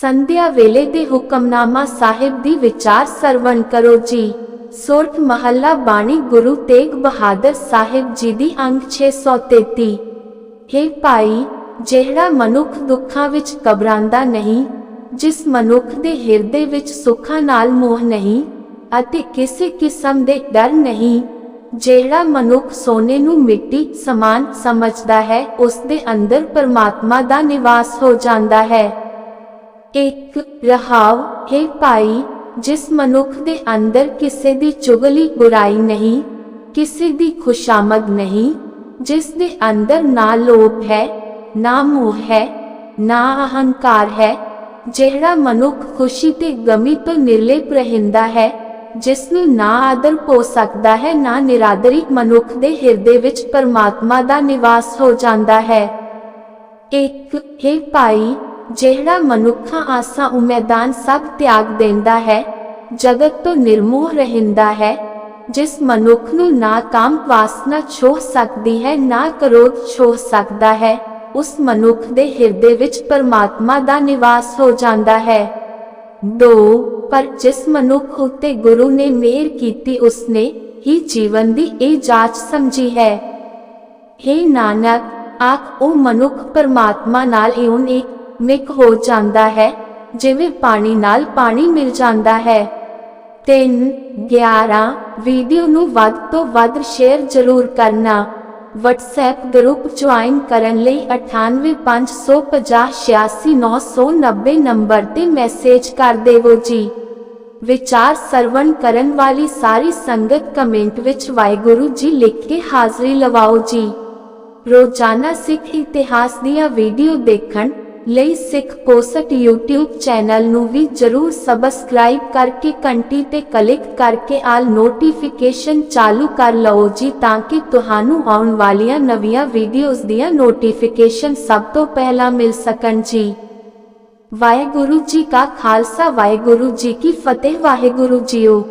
ਸੰਧਿਆ ਵੇਲੇ ਦੇ ਹੁਕਮਨਾਮਾ ਸਾਹਿਬ ਦੀ ਵਿਚਾਰ ਸਰਵਣ ਕਰੋ ਜੀ। ਸੁਰਤ ਮਹੱਲਾ ਬਾਣੀ ਗੁਰੂ ਤੇਗ ਬਹਾਦਰ ਸਾਹਿਬ ਜੀ ਦੀ ਅੰਗ 633 ਹੇ ਭਾਈ, ਜਿਹੜਾ ਮਨੁੱਖ ਦੁੱਖਾਂ ਵਿੱਚ ਘਬਰਾਉਂਦਾ ਨਹੀਂ, ਜਿਸ ਮਨੁੱਖ ਦੇ ਹਿਰਦੇ ਵਿੱਚ ਸੁੱਖਾਂ ਨਾਲ ਮੋਹ ਨਹੀਂ ਅਤੇ ਕਿਸੇ ਕਿਸਮ ਦੇ ਡਰ ਨਹੀਂ, ਜਿਹੜਾ ਮਨੁੱਖ ਸੋਨੇ ਨੂੰ ਮਿੱਟੀ ਸਮਾਨ ਸਮਝਦਾ ਹੈ, ਉਸ ਦੇ ਅੰਦਰ ਪਰਮਾਤਮਾ ਦਾ ਨਿਵਾਸ ਹੋ ਜਾਂਦਾ ਹੈ। ਇੱਕ ਰਹਾਵ, ਹੈ ਭਾਈ, ਜਿਸ ਮਨੁੱਖ ਦੇ ਅੰਦਰ ਕਿਸੇ ਦੀ ਚੁਗਲੀ ਬੁਰਾਈ ਨਹੀਂ, ਕਿਸੇ ਦੀ ਖੁਸ਼ਾਮਦ ਨਹੀਂ, ਜਿਸ ਦੇ ਅੰਦਰ ਨਾ ਲੋਭ ਹੈ, ਨਾ ਮੋਹ ਹੈ, ਨਾ ਅਹੰਕਾਰ ਹੈ, ਜਿਹੜਾ ਮਨੁੱਖ ਖੁਸ਼ੀ ਤੇ ਗਮੀ ਤੋਂ ਨਿਰਲੇਪ ਰਹਿੰਦਾ ਹੈ, ਜਿਸ ਨੂੰ ਨਾ ਆਦਰ ਹੋ ਸਕਦਾ ਹੈ, ਨਾ ਨਿਰਾਦਰੀ ਮਨੁੱਖ ਦੇ ਹਿਰਦੇ ਵਿੱਚ ਪਰਮਾਤਮਾ ਦਾ ਨਿਵਾਸ ਹੋ ਜਾਂਦਾ ਹੈ। ਇੱਕ, ਹੈ ਭਾਈ ਜਿਹੜਾ ਮਨੁੱਖਾਂ ਆਸਾਂ ਉਮੀਦਾਂ ਸਭ ਤਿਆਗ ਦਿੰਦਾ ਹੈ, ਜਗਤ ਤੋਂ ਨਿਰਮੋਹ ਰਹਿੰਦਾ ਹੈ, ਜਿਸ ਮਨੁੱਖ ਨੂੰ ਨਾ ਕਾਮ ਵਾਸਨਾ ਛੋਹ ਸਕਦੀ ਹੈ, ਨਾ ਕਰੋਧ ਛੋਹ ਸਕਦਾ ਹੈ, ਉਸ ਮਨੁੱਖ ਦੇ ਹਿਰਦੇ ਵਿੱਚ ਪਰਮਾਤਮਾ ਦਾ ਨਿਵਾਸ ਹੋ ਜਾਂਦਾ ਹੈ। ਦੋ, ਪਰ ਜਿਸ ਮਨੁੱਖ ਉਤੇ ਗੁਰੂ ਨੇ ਮਿਹਰ ਕੀਤੀ, ਉਸਨੇ ਹੀ ਜੀਵਨ ਦੀ ਇਹ ਜਾਂਚ ਸਮਝੀ ਹੈ। हे ਨਾਨਕ, ਆਖ, ਉਹ ਮਨੁੱਖ ਪਰਮਾਤਮਾ ਨਾਲ ਇਉਂ ਇੱਕ ਮਿਕ ਹੋ ਜਾਂਦਾ ਹੈ, ਜਿਵੇਂ ਪਾਣੀ ਨਾਲ ਪਾਣੀ ਮਿਲ ਜਾਂਦਾ ਹੈ। 3 11 ਵੀਡੀਓ ਨੂੰ ਵੱਧ ਤੋਂ ਵੱਧ ਸ਼ੇਅਰ ਜ਼ਰੂਰ ਕਰਨਾ। WhatsApp ਗਰੁੱਪ ਜੁਆਇਨ ਕਰਨ ਲਈ 9850508990 ਨੰਬਰ ਤੇ ਮੈਸੇਜ ਕਰ ਦੇਵੋ ਜੀ। ਵਿਚਾਰ ਸਰਵਣ ਕਰਨ ਵਾਲੀ ਸਾਰੀ ਸੰਗਤ ਕਮੈਂਟ ਵਿੱਚ ਵਾਹਿਗੁਰੂ ਜੀ ਲਿਖ ਕੇ ਹਾਜ਼ਰੀ ਲਵਾਓ ਜੀ। ਰੋਜ਼ਾਨਾ ਸਿੱਖ ਇਤਿਹਾਸ ਦੀਆਂ ਵੀਡੀਓ ਦੇਖਣ ਲਈ ਸਿੱਖ ਪੋਸਟ YouTube ਚੈਨਲ ਨੂੰ ਵੀ ਜਰੂਰ ਸਬਸਕ੍ਰਾਈਬ ਕਰਕੇ ਘੰਟੀ ਤੇ ਕਲਿੱਕ ਕਰਕੇ ਆਲ ਨੋਟੀਫਿਕੇਸ਼ਨ ਚਾਲੂ ਕਰ ਲਓ ਜੀ ਤਾਂ ਕਿ ਤੁਹਾਨੂੰ ਆਉਣ ਵਾਲੀਆਂ ਨਵੀਆਂ ਵੀਡੀਓਜ਼ ਦੀਆਂ ਨੋਟੀਫਿਕੇਸ਼ਨ ਸਭ ਤੋਂ ਪਹਿਲਾਂ ਮਿਲ ਸਕਣ ਜੀ। ਵਾਹਿਗੁਰੂ ਜੀ ਕਾ ਖਾਲਸਾ, ਵਾਹਿਗੁਰੂ ਜੀ ਕੀ ਫਤਿਹ, ਵਾਹਿਗੁਰੂ ਜੀਓ।